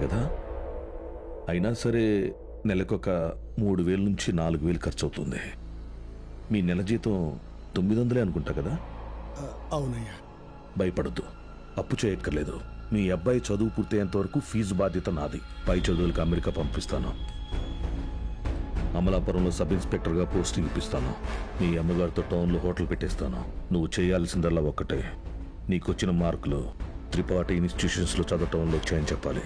వరకే కదా అయినా సరే నెలకొక మూడు వేల నుంచి నాలుగు వేలు ఖర్చు అవుతుంది మీ నెల జీతం తొమ్మిది వందలే అనుకుంటా కదా అవునయ్యా భయపడద్దు అప్పు చేయక్కర్లేదు మీ అబ్బాయి చదువు పూర్తయ్యేంత వరకు ఫీజు బాధ్యత నాది పై చదువులకు అమెరికా పంపిస్తాను అమలాపురంలో సబ్ ఇన్స్పెక్టర్గా పోస్టింగ్ ఇప్పిస్తాను మీ అమ్మగారితో టౌన్లో హోటల్ పెట్టేస్తాను నువ్వు చేయాల్సిందల్లా ఒక్కటే నీకొచ్చిన మార్కులు త్రిపాఠి ఇన్స్టిట్యూషన్స్లో చదవటంలో వచ్చాయని చెప్పాలి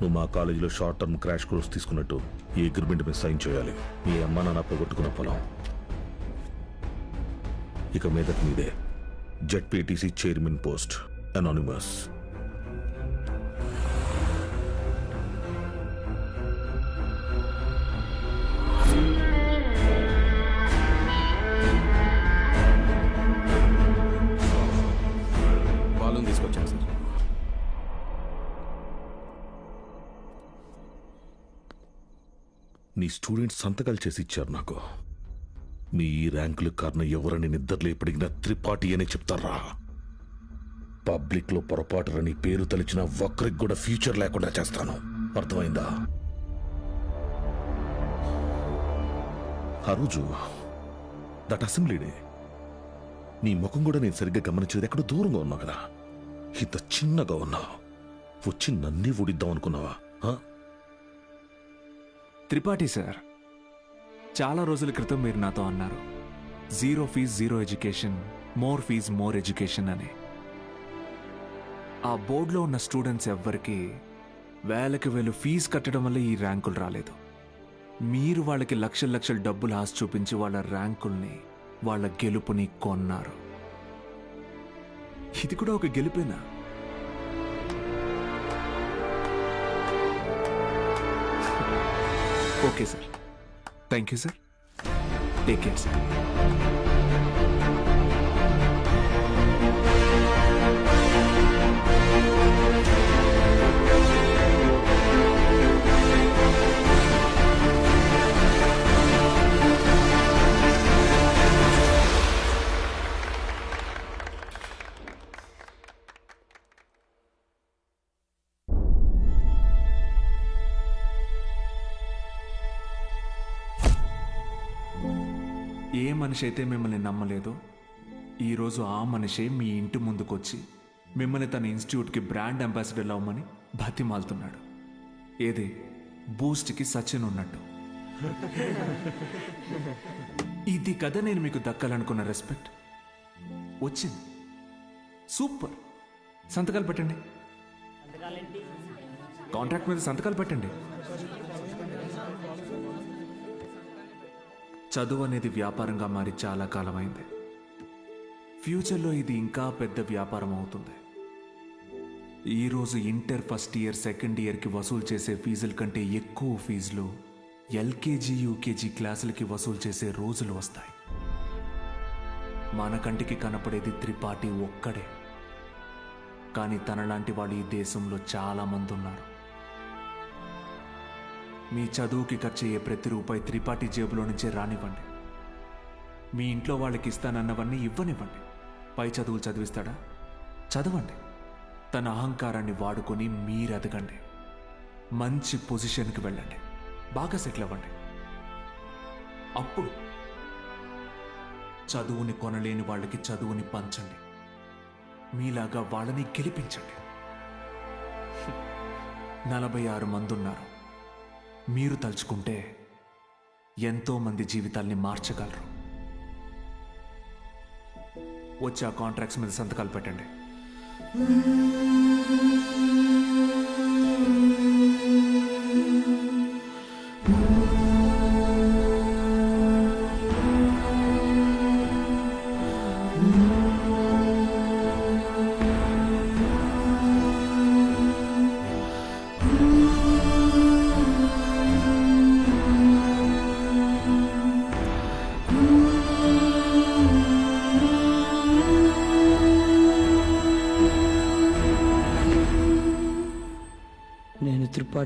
నువ్వు మా కాలేజీలో షార్ట్ టర్మ్ క్రాష్ కోర్స్ తీసుకున్నట్టు ఈ అగ్రిమెంట్ మీద సైన్ చేయాలి మీ అమ్మ నాన్న పోగొట్టుకున్న పొలం ఇక మీదకి మీదే ZPTC chairman post anonymous students సంతకాలు చేసి ఇచ్చారు నాకు మీ ఈ ర్యాంకులకు కారణం ఎవరని నిద్రలేపడిగిన త్రిపాఠి అనే చెప్తారా పబ్లిక్లో పొరపాటురని పేరు తలిచిన ఒక్కరికి కూడా ఫ్యూచర్ లేకుండా చేస్తాను అర్థమైందా ఆ రోజు దట్ అసెంబ్లీడే నీ ముఖం కూడా నేను సరిగ్గా గమనించేది ఎక్కడ దూరంగా ఉన్నావు కదా ఇంత చిన్నగా ఉన్నావు వచ్చి నన్నీ ఊడిద్దాం అనుకున్నావా త్రిపాఠి సార్ చాలా రోజుల క్రితం మీరు నాతో అన్నారు zero fees zero education more fees more education అని ఆ బోర్డులో ఉన్న స్టూడెంట్స్ ఎవ్వరికి వేలకు వేలు ఫీజు కట్టడం వల్ల ఈ ర్యాంకులు రాలేదు మీరు వాళ్ళకి లక్షల లక్షల డబ్బులు ఆశ చూపించి వాళ్ళ ర్యాంకుల్ని వాళ్ళ గెలుపుని కొన్నారు ఇది కూడా ఒక గెలుపేనా okay sir thank you sir take care sir ఏ మనిషి అయితే మిమ్మల్ని నమ్మలేదో ఈరోజు ఆ మనిషే మీ ఇంటి ముందుకొచ్చి మిమ్మల్ని తన ఇన్స్టిట్యూట్కి బ్రాండ్ అంబాసిడర్ అవ్వమని బతిమాలుతున్నాడు ఏది బూస్ట్కి సచిన్ ఉన్నట్టు ఇది కదా నేను మీకు దక్కాలనుకున్న రెస్పెక్ట్ వచ్చింది సూపర్ సంతకాలు పెట్టండి కాంట్రాక్ట్ మీద సంతకాలు పెట్టండి చదువు అనేది వ్యాపారంగా మారి చాలా కాలమైంది ఫ్యూచర్లో ఇది ఇంకా పెద్ద వ్యాపారం అవుతుంది ఈరోజు ఇంటర్ ఫస్ట్ ఇయర్ సెకండ్ ఇయర్కి వసూలు చేసే ఫీజుల కంటే ఎక్కువ ఫీజులు ఎల్కేజీ యూకేజీ క్లాసులకి వసూలు చేసే రోజులు వస్తాయి మన కంటికి కనపడేది త్రిపాఠి ఒక్కడే కానీ తనలాంటి వాళ్ళు ఈ దేశంలో చాలామంది ఉన్నారు మీ చదువుకి ఖర్చయ్యే ప్రతి రూపాయి త్రిపాఠి జేబులో నుంచే రానివ్వండి మీ ఇంట్లో వాళ్ళకి ఇస్తానన్నవన్నీ ఇవ్వనివ్వండి పై చదువులు చదివిస్తాడా చదవండి తన అహంకారాన్ని వాడుకొని మీరు ఎదగండి మంచి పొజిషన్కి వెళ్ళండి బాగా సెటిల్ అవ్వండి అప్పుడు చదువుని కొనలేని వాళ్ళకి చదువుని పంచండి మీలాగా వాళ్ళని గెలిపించండి నలభై ఆరు మంది ఉన్నారు మీరు తలుచుకుంటే ఎంతోమంది జీవితాల్ని మార్చగలరు వచ్చి ఆ కాంట్రాక్ట్స్ మీద సంతకాలు పెట్టండి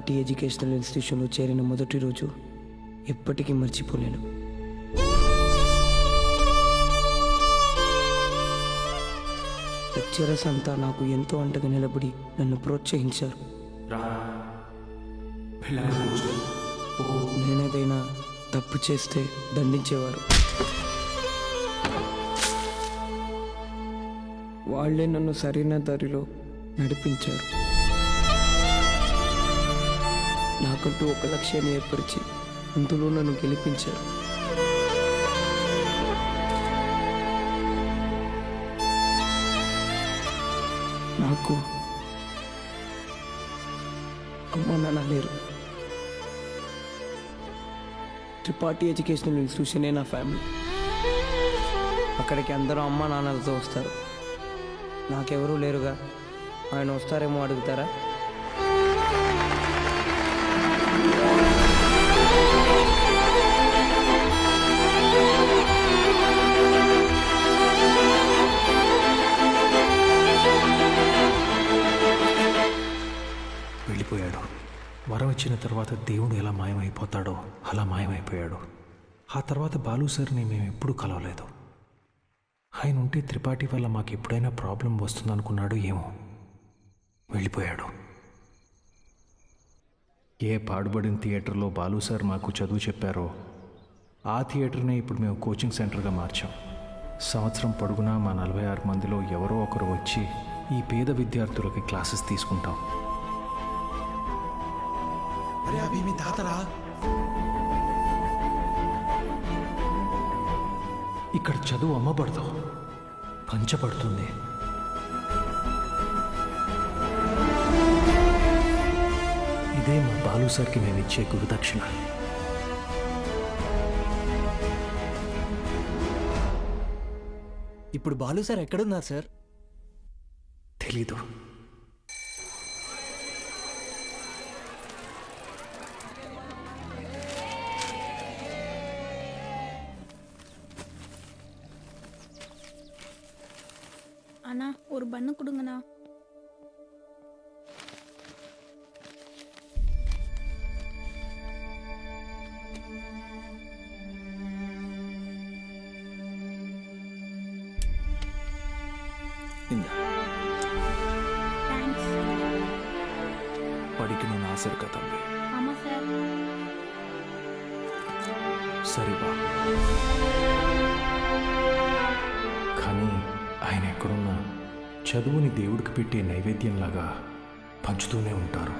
ఆర్టీ ఎడ్యుకేషనల్ ఇన్స్టిట్యూషన్లో చేరిన మొదటి రోజు ఎప్పటికీ మర్చిపోలేను లెక్చరర్స్ అంతా నాకు ఎంతో అంటగా నిలబడి నన్ను ప్రోత్సహించారు నేనేదైనా తప్పు చేస్తే దండించేవారు వాళ్లే నన్ను సరైన దారిలో నడిపించారు నాకంటూ ఒక లక్ష్యాన్ని ఏర్పరిచి అందులో నన్ను గెలిపించారు నాకు అమ్మ నాన్న లేరు త్రిపాఠి ఎడ్యుకేషనల్ ఇన్స్టిట్యూషనే నా ఫ్యామిలీ అక్కడికి అందరూ అమ్మ నాన్నలతో వస్తారు నాకెవరూ లేరుగా ఆయన వస్తారేమో అడుగుతారా వెళ్ళిపోయాడు వరం ఇచ్చిన తర్వాత దేవుడు ఎలా మాయమైపోతాడో అలా మాయమైపోయాడు ఆ తర్వాత బాలు సార్ని మేము ఎప్పుడూ కలవలేదు ఆయన ఉంటే త్రిపాఠి వల్ల మాకు ఎప్పుడైనా ప్రాబ్లం వస్తుందనుకున్నాడు ఏమో వెళ్ళిపోయాడు ఏ పాడుబడిన థియేటర్లో బాలు సార్ మాకు చదువు చెప్పారో ఆ థియేటర్నే ఇప్పుడు మేము కోచింగ్ సెంటర్గా మార్చాం సంవత్సరం పొడుగునా మా నలభై ఆరు మందిలో ఎవరో ఒకరు వచ్చి ఈ పేద విద్యార్థులకి క్లాసెస్ తీసుకుంటాం తాతరా ఇక్కడ చదువు అమ్మబడతాం పంచబడుతుంది ఇదే మా బాలు సార్కి మేము ఇచ్చే గురుదక్షిణ ఇప్పుడు బాలు సార్ ఎక్కడున్నారు సార్ తెలీదు அண்ணா ஒரு பண்ணு கொடுங்கண்ணா தேங்க்ஸ் படிக்கணும்னு ஆசை இருக்கா தம்பி ஆமாம் சார் சரிப்பா కానీ ఆయన ఎక్కడున్నా చదువుని దేవుడికి పెట్టే నైవేద్యంలాగా పంచుతూనే ఉంటారు